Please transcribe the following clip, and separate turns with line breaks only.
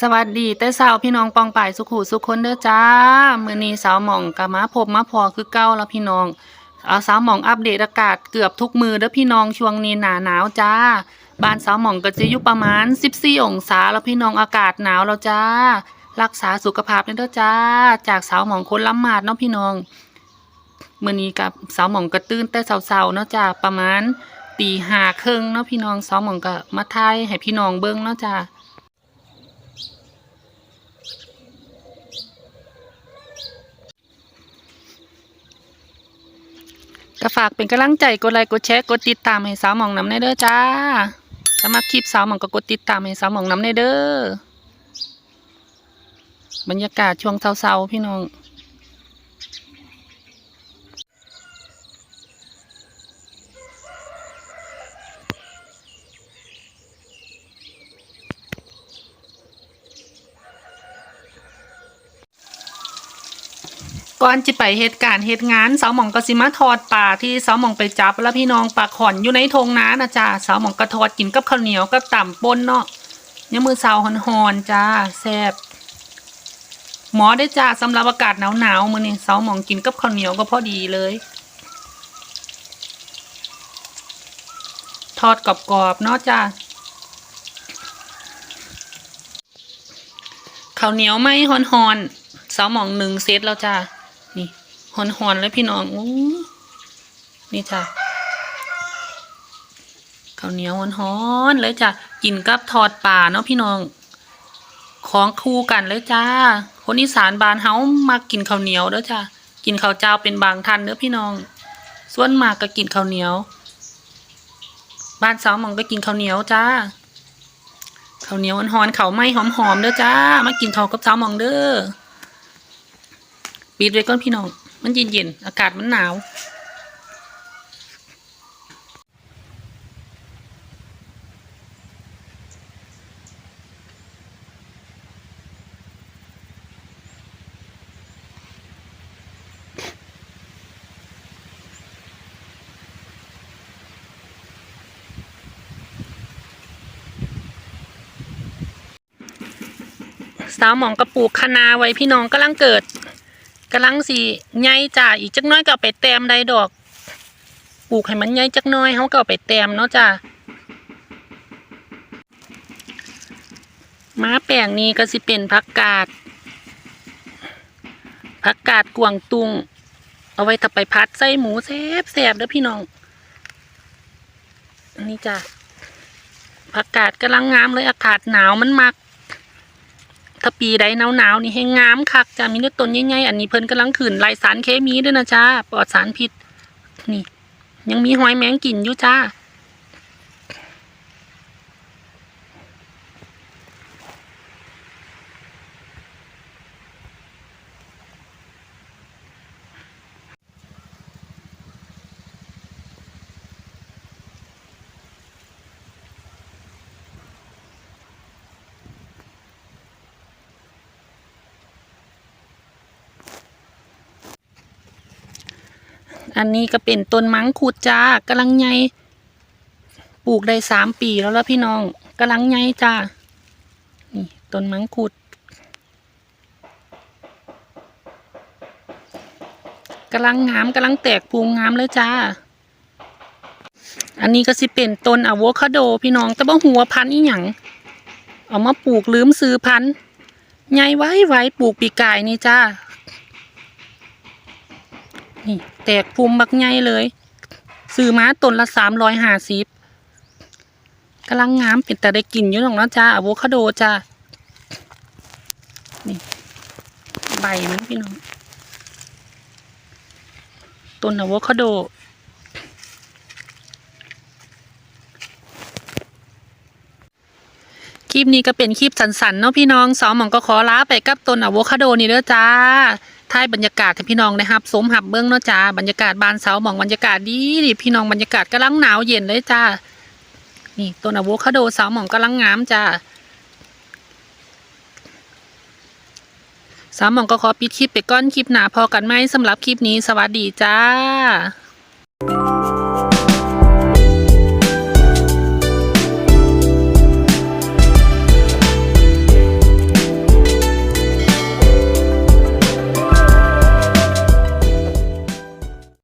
สวัสดีแต่สาวพี่น้องปองป่ายสุขุสุขคนเด้อจ้ามื้อนี้สาวหม่องก็มาพบมาพอคือเก่าแล้วพี่น้องเอาสาวหม่องอัปเดตอากาศเกือบทุกมือเด้อพี่น้องช่วงนี้หนาหนาวจ้าบ้านสาวหม่องก็จะอยู่ประมาณ 14 องศาแล้วพี่น้องอากาศหนาวแล้วจ้า รักษาสุขภาพเด้อจ้า จากสาวหม่องคนล้ำมาดเนาะพี่น้องมื้อนี้กับสาวหม่องก็ตื่นแต่เช้าๆเนาะจ้าประมาณตีห้าครึ่งเนาะพี่น้องสาวหม่องก็มาถ่ายให้พี่น้องเบิ่งเนาะจ้า ก็ฝากเป็นกำลังใจกดไลค์กดแชร์กดติดตามให้สาวหมองน้ำในเด้อจ้าสมัครคลิปสาวหมองก็กดติดตามให้สาวหมองน้ำในเด้อบรรยากาศช่วงเศร้าๆพี่น้อง ก่อนจะไปเหตุการณ์เหตุงานสาวหมองกสิมาทอดปลาที่สาวหมองไปจับแล้วพี่น้องปลาขอนอยู่ในทงน้านะจ้าสาวหมองก็ทอดกินกับข้าวเหนียวกับต่ำปนเนาะเนี่ยมือสาวหอนๆจ้าแซ่บหมอได้จ้าสำหรับอากาศหนาวๆมือนี้สาวหมองกินกับข้าวเหนียวก็พอดีเลย ทอดกรอบๆเนาะจ้าข้าวเหนียวไหม่หอนๆสาวหมองหนึ่งเซตแล้วจ้า หอนหอนๆเลยพี่น้องอู้นี่จ้ะข้าวเหนียวหอนหอนๆเลยจ้ะกินกับทอดปลาเนาะพี่น้อง ของคู่กันเลยจ้า คนอีสานบานเฮามากินข้าวเหนียวเด้อจ้ะกินข้าวเจ้าเป็นบางทันเด้อพี่น้อง ส่วนมากก็กินข้าวเหนียว บ้านสาวมองก็กินข้าวเหนียวจ้าข้าวเหนียวหอนๆข้าวไหม้หอมๆเด้อจ้า มากินข้าวกับสาวมองเด้อปิดไว้ก่อนพี่น้อง มันเย็นๆ อากาศมันหนาว สาวหมองกระปูกคะนาไว้พี่น้องกำลังเกิด กำลังสิใหญ่จ้าอีกจักน้อยก็เอาไปแต้มได้ดอก ปลูกให้มันใหญ่จักน้อยเขาก็เอาไปแต้มเนาะจ้าม้าแปลงนี้ก็สิเป็นผักกาดผักกาดกวางตุง เอาไว้ถ้าไปพัดใส่หมูแซ่บแซ่บเด้อพี่น้องนนี้จ้ะผักกาดกำลังงามเลยอากาศหนาวมันมัก ถ้าปีใดหนาวหนาวๆนี่ให้งามคักจ้ามีเนื้อต้นใหญ่ๆอันนี้เพิ่นกำลังขืนลายสารเคมีด้วยนะจ้าปลอดสารพิษนี่ ยังมีหอยแมงกินอยู่จ้า อันนี้ก็เป็นต้นมังคุดจ้ากำลังใหญ่ปลูกได้สามปีแล้วล้วพี่น้องกำลังใหญ่จ้านี่ต้นมังคุดกำลังงามกำลังแตกภูงงามเลยจ้า อันนี้ก็สิเป็นต้นอะโวคาโดพี่น้องแต่ว่าหัวพันธุ์อีหยังเอามาปลูกลืมซื้อพันธุ์ใหญ่ไว้ไว้ปลูกปีกายนี่จ้า นี่ แตกภูมิบักใหญ่เลย ซื้อมาต้นละสามร้อยห้าสิบกำลังงามเป็นแต่ได้กินอยู่หรอกนะจ้าอะโวคาโดจ้านี่ ใบมันพี่น้องต้นอะโวคาโดคลิปนี้ก็เป็นคลิปสันๆเนาะพี่น้องสองหมองก็ขอลาไปกับต้นอะโวคาโดนี่เด้อจ้า ท้ายบรรยากาศให้พี่น้องนะครับสมหับเบื้องเนาะจ้าบรรยากาศบานเสาหมองบรรยากาศดีดีพี่น้องบรรยากาศกำลังหนาวเย็นเลยจ้า นี่ต้นอะโวคาโดเสาหมองกำลังงามจ้าสามหมองก็ขอปิดคลิปไปก้อนคลิปหนาพอกันไหมสำหรับคลิปนี้สวัสดีจ้า